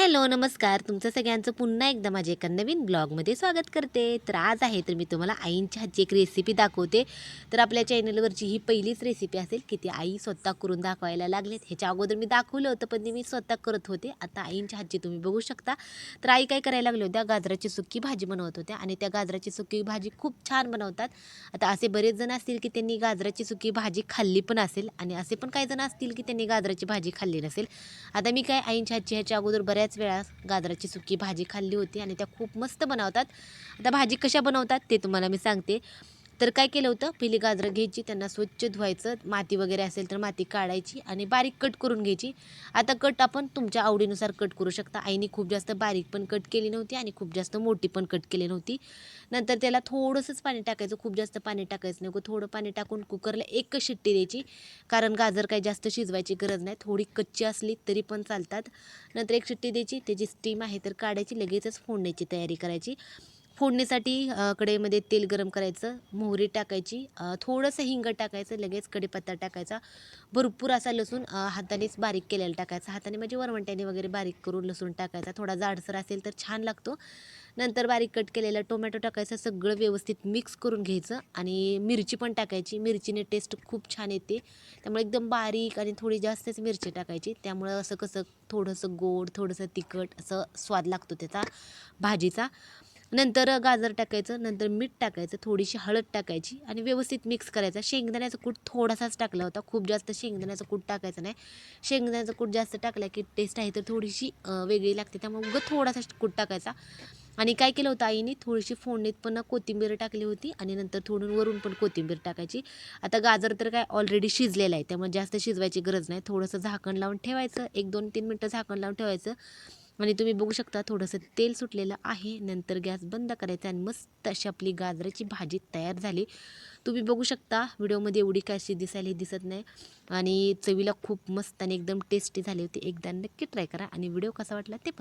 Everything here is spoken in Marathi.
हॅलो नमस्कार. तुमचं सगळ्यांचं पुन्हा एकदा माझ्या एका नवीन ब्लॉगमध्ये स्वागत करते. तर आज आहे तर मी तुम्हाला आईंच्या हातची एक रेसिपी दाखवते. तर आपल्या चॅनलवरची ही पहिलीच रेसिपी असेल की ती आई स्वतः करून दाखवायला लागलेत. ह्याच्या अगोदर मी दाखवलं होतं पण ते मी स्वतः करत होते. आता आईंच्या हातची तुम्ही बघू शकता. तर आई काय करायला लागल्या होत्या? गाजराची सुक्की भाजी बनवत होत्या आणि त्या गाजराची सुक्की भाजी खूप छान बनवतात. आता असे बरेच जण असतील की त्यांनी गाजराची सुकी भाजी खाल्ली पण असेल आणि असे पण काही जण असतील की त्यांनी गाजराची भाजी खाल्ली नसेल. आता मी काय आईंच्या हातची ह्याच्या अगोदर बऱ्याच वेळा गाजराची सुकी भाजी खाल्ली होती आणि त्या खूप मस्त बनवतात. आता भाजी कशा बनवतात ते तुम्हाला मी सांगते. तर काय केलं होतं? पहिली गाजरं घ्यायची त्यांना स्वच्छ धुवायचं. माती वगैरे असेल तर माती काढायची आणि बारीक कट करून घ्यायची. आता कट आपण तुमच्या आवडीनुसार कट करू शकता. आईने खूप जास्त बारीक पण कट केली नव्हती आणि खूप जास्त मोठी पण कट केली नव्हती. नंतर त्याला थोडंसंच पाणी टाकायचं. खूप जास्त पाणी टाकायचं नको. थोडं पाणी टाकून कुकरला एक शिट्टी द्यायची. कारण गाजर काही जास्त शिजवायची गरज नाही. थोडी कच्ची असली तरी पण चालतात. नंतर एक शिट्टी द्यायची. त्याची स्टीम आहे तर काढायची. लगेचच फोडण्याची तयारी करायची. फोडणीसाठी कढईमध्ये तेल गरम करायचं मोहरी टाकायची थोडंसं हिंग टाकायचं लगेच कढीपत्ता टाकायचा. भरपूर असा लसूण हातानेच बारीक केलेला टाकायचा. हाताने म्हणजे वरवंट्याने वगैरे बारीक करून लसूण टाकायचा. थोडा जाडसर असेल तर छान लागतो. नंतर बारीक कट केलेला टोमॅटो टाकायचं सगळं व्यवस्थित मिक्स करून घ्यायचं आणि मिरची पण टाकायची. मिरचीने टेस्ट खूप छान येते. त्यामुळे एकदम बारीक आणि थोडी जास्तच मिरची टाकायची. त्यामुळं असं कसं थोडंसं गोड थोडंसं तिखट असं स्वाद लागतो त्याचा भाजीचा. नंतर गाजर टाकायचं नंतर मीठ टाकायचं थोडीशी हळद टाकायची आणि व्यवस्थित मिक्स करायचा. शेंगदाण्याचा कूट थोडासाच टाकला होता. खूप जास्त शेंगदाण्याचं कूट टाकायचं नाही. शेंगदाण्याचं कूट जास्त टाकला की टेस्ट आहे तर थोडीशी वेगळी लागते. त्यामुळे उगं थोडासा कूट टाकायचा. आणि काय केलं होतं आईने? थोडीशी फोडणीत पण कोथिंबीर टाकली होती आणि नंतर थोडून वरून पण कोथिंबीर टाकायची. आता गाजर तर काय ऑलरेडी शिजलेलं आहे त्यामुळे जास्त शिजवायची गरज नाही. थोडंसं झाकण लावून ठेवायचं. एक दोन तीन मिनटं झाकण लावून ठेवायचं. आणि तुम्ही बघू शकता थोडंसं तेल सुटलेलं आहे. नंतर गॅस बंद करायचा आणि मस्त अशी आपली गाजराची भाजी तयार झाली. तुम्ही बघू शकता व्हिडिओमध्ये एवढी काय अशी दिसायला ही दिसत नाही. आणि चवीला खूप मस्त आणि एकदम टेस्टी झाली होती. एकदा नक्की ट्राय करा आणि व्हिडिओ कसा वाटला ते पण